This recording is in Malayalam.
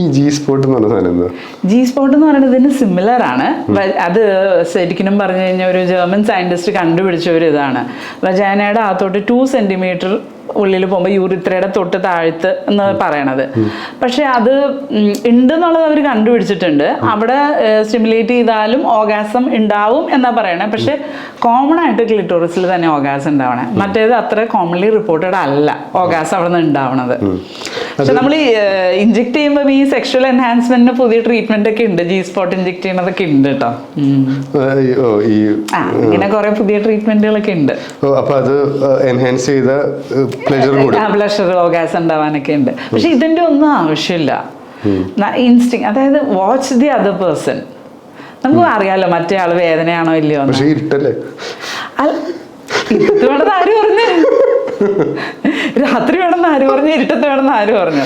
ഈ ജി സ്പോട്ട് എന്ന് പറഞ്ഞ സാധനം ജി സ്പോട്ട് എന്ന് പറയുന്നത് ഇതിന് സിമിലർ ആണ്. അത് ശരിക്കും പറഞ്ഞു കഴിഞ്ഞാൽ ഒരു ജർമ്മൻ സയന്റിസ്റ്റ് കണ്ടുപിടിച്ച ഒരു ഇതാണ്. വജാനയുടെ അകത്തോട്ട് ടു സെന്റിമീറ്റർ ഉള്ളിൽ പോകുമ്പോൾ യൂറിത്രയുടെ തൊട്ട് താഴ്ത്ത് എന്ന് പറയണത്. പക്ഷെ അത് ഉണ്ട് എന്നുള്ളത് അവർ കണ്ടുപിടിച്ചിട്ടുണ്ട്. അവിടെ സ്റ്റിമുലേറ്റ് ചെയ്താലും ഓഗാസം ഉണ്ടാവും എന്നാ പറയണേ. പക്ഷെ കോമൺ ആയിട്ട് ക്ലിറ്റോറിസിൽ തന്നെ ഓഗാസം ഉണ്ടാവണേ. മറ്റേത് അത്ര കോമൺലി റിപ്പോർട്ടഡ് അല്ല. ഓഗാസം അവിടെ നിന്ന് ഉണ്ടാവണത്. പക്ഷെ നമ്മൾ ഇഞ്ചെക്ട് ചെയ്യുമ്പോൾ ഈ സെക്ഷൽ എൻഹാൻസ്മെന്റിന് പുതിയ ട്രീറ്റ്മെന്റ് ഒക്കെ ഉണ്ട്. ജി സ്പോട്ട് ഇഞ്ചെക്ട് ചെയ്യണതൊക്കെ ഉണ്ട് കേട്ടോ ഇങ്ങനെ കുറെ പുതിയ ട്രീറ്റ്മെന്റുകളൊക്കെ ഉണ്ട്. അപ്പൊ അത് എൻഹാൻസ് ചെയ്ത പ്ലഷർ കൂടി. ഓഗാസ് ഉണ്ടാവാനൊക്കെ ഉണ്ട്. പക്ഷെ ഇതിന്റെ ഒന്നും ആവശ്യമില്ല. ഇൻസ്റ്റിങ് അതായത് വാച്ച് ദി അതർ പേഴ്സൺ നമുക്ക് അറിയാലോ മറ്റേ ആൾ വേദനയാണോ ഇല്ലയോ ഇരുട്ടല്ലേ? ആര് പറഞ്ഞു രാത്രി വേണമെന്ന് ആര് പറഞ്ഞു? ഇരുട്ടത്ത് വേണമെന്ന് ആര് പറഞ്ഞു?